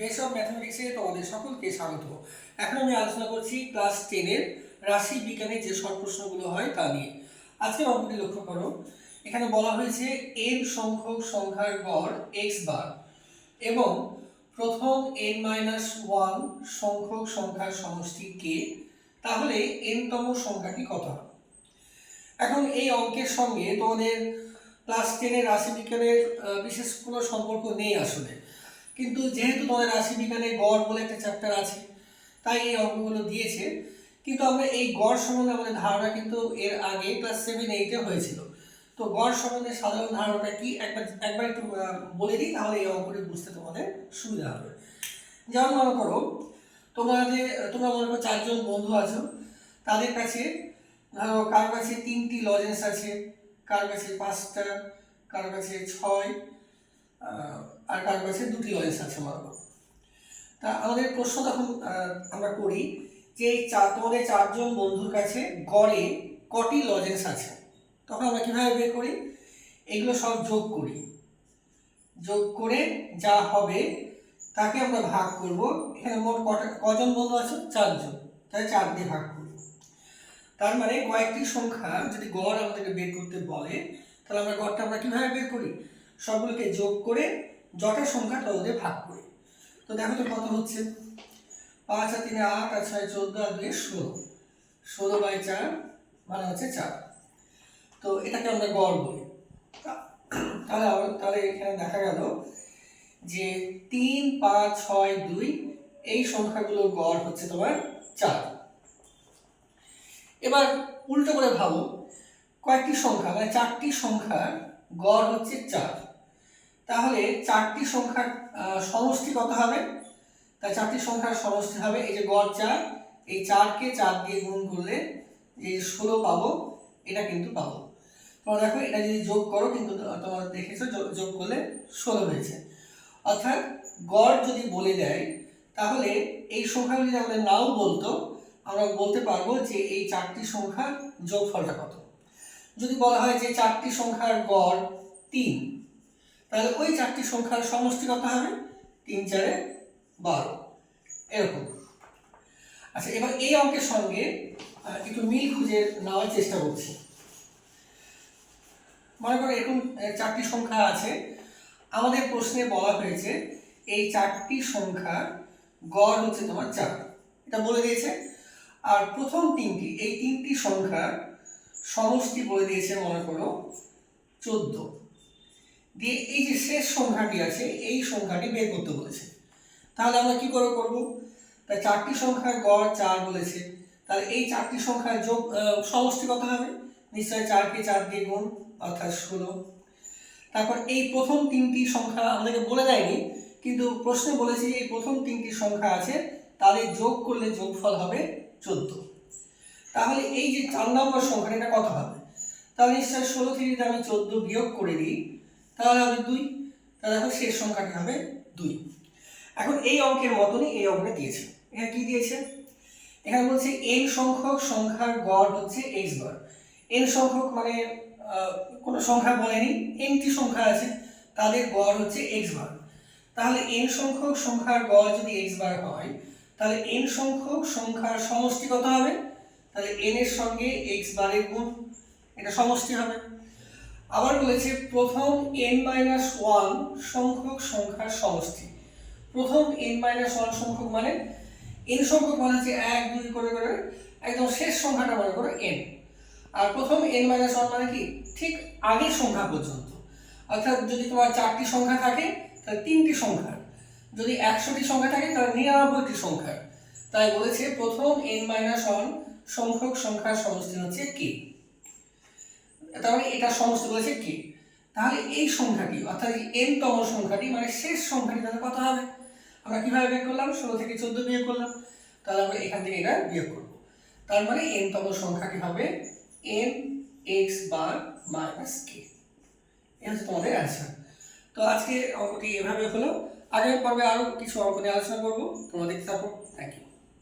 Base of ম্যাথমেটিক্সে তোমাদের সকলকে স্বাগত। এখন আমি আলোচনা করছি ক্লাস টেনের রাশি বিজ্ঞানের যে শর্ট প্রশ্নগুলো হয় তা নিয়ে। আজকে অঙ্কটি লক্ষ্য করো। এখানে বলা হয়েছে এন সংখ্যক সংখ্যার গড় এক্স বার এবং প্রথম এন মাইনাস ওয়ান সংখ্যক সংখ্যার সমষ্টি কে তাহলে এনতম সংখ্যাটি কত এখন এই অঙ্কের সঙ্গে তোমাদের ক্লাস টেনের রাশি বিজ্ঞানের বিশেষ কোনো সম্পর্ক নেই আসলে। কিন্তু যেহেতু তোমাদের রাশি বিজ্ঞানে গড় বলে একটা চ্যাপ্টার আছে, তাই এই অঙ্কগুলো দিয়েছে। কিন্তু আমরা এই গড় সম্বন্ধে আমাদের ধারণা কিন্তু এর আগে ক্লাস সেভেন এইটে হয়েছিল। তো গড় সম্বন্ধে সাধারণ ধারণাটা কি? একবার একবার একটু বলে দিই, তাহলে এই অঙ্কটি বুঝতে তোমাদের সুবিধা হবে। যেমন মনে করো তোমাদের তোমরা মনে করো চারজন বন্ধু আছো, তাদের কাছে, ধরো কারও কাছে তিনটি লজেন্স আছে, কারও কাছে পাঁচটা, কারও কাছে ছয় আর কারও কাছে দুটি লজেন্স আছে করো তা আমাদের প্রশ্ন তখন আমরা করি যে চার, তোমাদের চারজন বন্ধুর কাছে গড়ে কটি লজেন্স আছে? তখন আমরা কীভাবে বের করি? এগুলো সব যোগ করি। যোগ করে যা হবে তাকে আমরা ভাগ করব। এখানে মোট কটা, কজন বন্ধু আছে? চারজন। তাই চার দিয়ে ভাগ করব। তার মানে কয়েকটি সংখ্যা যদি গড় আমাদেরকে বের করতে বলে, তাহলে আমরা গড়টা আমরা কীভাবে বের করি? সবগুলোকে যোগ করে যটা সংখ্যা তাদের ভাগ করি। তো দেখো তো কত হচ্ছে? পাঁচ আর তিনে আট আর ছয় চোদ্দ আর দুই ষোলো। ষোলো বাই চার মানে হচ্ছে চার। তো এটাকে আমরা গড় বলি। তাহলে তাহলে এখানে দেখা গেল যে তিন, পাঁচ, ছয়, দুই, এই সংখ্যাগুলোর গড় হচ্ছে তোমার চার। এবার উল্টো করে ভাবো, কয়েকটি সংখ্যা মানে চারটি সংখ্যার গড় হচ্ছে চার। তাহলে চারটি সংখ্যার সমষ্টি কত হবে? তা চারটি সংখ্যার সমষ্টি হবে এই যে গড় চার, এই চারকে চার দিয়ে গুণ করলে যে ষোলো পাবো, এটা কিন্তু পাবো। তোমরা দেখো, এটা যদি যোগ করো, কিন্তু তোমরা দেখেছ যোগ- যোগ করলে ষোলো হয়েছে। অর্থাৎ গড় যদি বলে দেয়, তাহলে এই সংখ্যা যদি আমাদের নাও বলতো, আমরা বলতে পারব যে এই চারটি সংখ্যার যোগফলটা কত। যদি বলা হয় যে চারটি সংখ্যার গড় তিন তাহলে ওই চারটি সংখ্যার সমষ্টি কত হবে? তিন, চারে বারো। এরকম। আচ্ছা এবার এই অঙ্কের সঙ্গে একটু মিল খুঁজে নেওয়ার চেষ্টা করছি। মনে করো এরকম চারটি সংখ্যা আছে। আমাদের প্রশ্নে বলা হয়েছে, এই চারটি সংখ্যা গড় হচ্ছে তোমার চার। এটা বলে দিয়েছে। আর প্রথম তিনটি, এই তিনটি সংখ্যার সমষ্টি বলে দিয়েছে, মনে করো, চোদ্দ। দিয়ে এই যে শেষ সংখ্যাটি আছে, এই সংখ্যাটি বের করতে বলেছে। তাহলে আমরা কি করে করব? তাই চারটি সংখ্যার গড় চার বলেছে। তাহলে এই চারটি সংখ্যার যোগ সমষ্টি কত হবে? নিশ্চয় চারকে চার দিয়ে গুণ, অর্থাৎ ষোলো। তারপর এই প্রথম তিনটি সংখ্যা আমাদেরকে বলে দেয়নি, কিন্তু প্রশ্নে বলেছে যে এই প্রথম তিনটি সংখ্যা আছে, তাদের যোগ করলে যোগফল হবে চোদ্দ। তাহলে এই যে চার নম্বর সংখ্যাটা এটা কত হবে? তাহলে নিশ্চয় ষোলো থেকে যদি আমি চোদ্দ বিয়োগ করে দিই তাহলে হবে দুই। তাহলে দেখো শেষ সংখ্যাটি হবে দুই। এখন এই অঙ্কের মতনই এই অঙ্কটা দিয়েছে। এখানে কি দিয়েছে? এখানে বলছে এন সংখ্যক সংখ্যার গড় হচ্ছে এক্স বার এন সংখ্যক মানে কোনো সংখ্যা বলেনি এনটি সংখ্যা আছে, তাদের গড় হচ্ছে এক্স বার। তাহলে এন সংখ্যক সংখ্যার গড় যদি এক্স বার হয়, তাহলে এন সংখ্যক সংখ্যার সমষ্টি কত হবে? তাহলে এন এর সঙ্গে এক্স বারের গুণ, এটা সমষ্টি হবে। আবার বলেছে, প্রথম এন মাইনাস ওয়ান সংখ্যক সংখ্যার সমষ্টি। প্রথম এন মাইনাস ওয়ান সংখ্যক মানে এন সংখ্যক মানে হচ্ছে এক, দুই করে করে, একদম শেষ সংখ্যাটা মনে করো এন আর প্রথম এন মাইনাস ওয়ান মানে কি? ঠিক আগের সংখ্যা পর্যন্ত। অর্থাৎ যদি তোমার চারটি সংখ্যা থাকে, তাহলে তিনটি সংখ্যার যদি একশোটি সংখ্যা থাকে, তাহলে নিরানব্বইটি সংখ্যার তাই বলেছে, প্রথম এন মাইনাস ওয়ান সংখ্যক সংখ্যার সমষ্টি হচ্ছে কে তাহলে এটা সমস্ত বলেছে কে তাহলে এই সংখ্যাটি, অর্থাৎ এন তম সংখ্যাটি মানে শেষ সংখ্যাটি তাহলে কত হবে? আমরা কীভাবে বের করলাম? ষোলো থেকে চোদ্দ বিয়োগ করলাম। তাহলে আমরা এখান থেকে এটা বিয়োগ করব। তার মানে এন তম সংখ্যাটি হবে এন এক্স বার মাইনাস কে এটা হচ্ছে তোমাদের অ্যান্সার তো আজকে অঙ্কটি এভাবে হলো। আগের পর্বে আরও কিছু অঙ্ক নিয়ে আলোচনা করব। তোমরা দেখতে থাকো। Thank you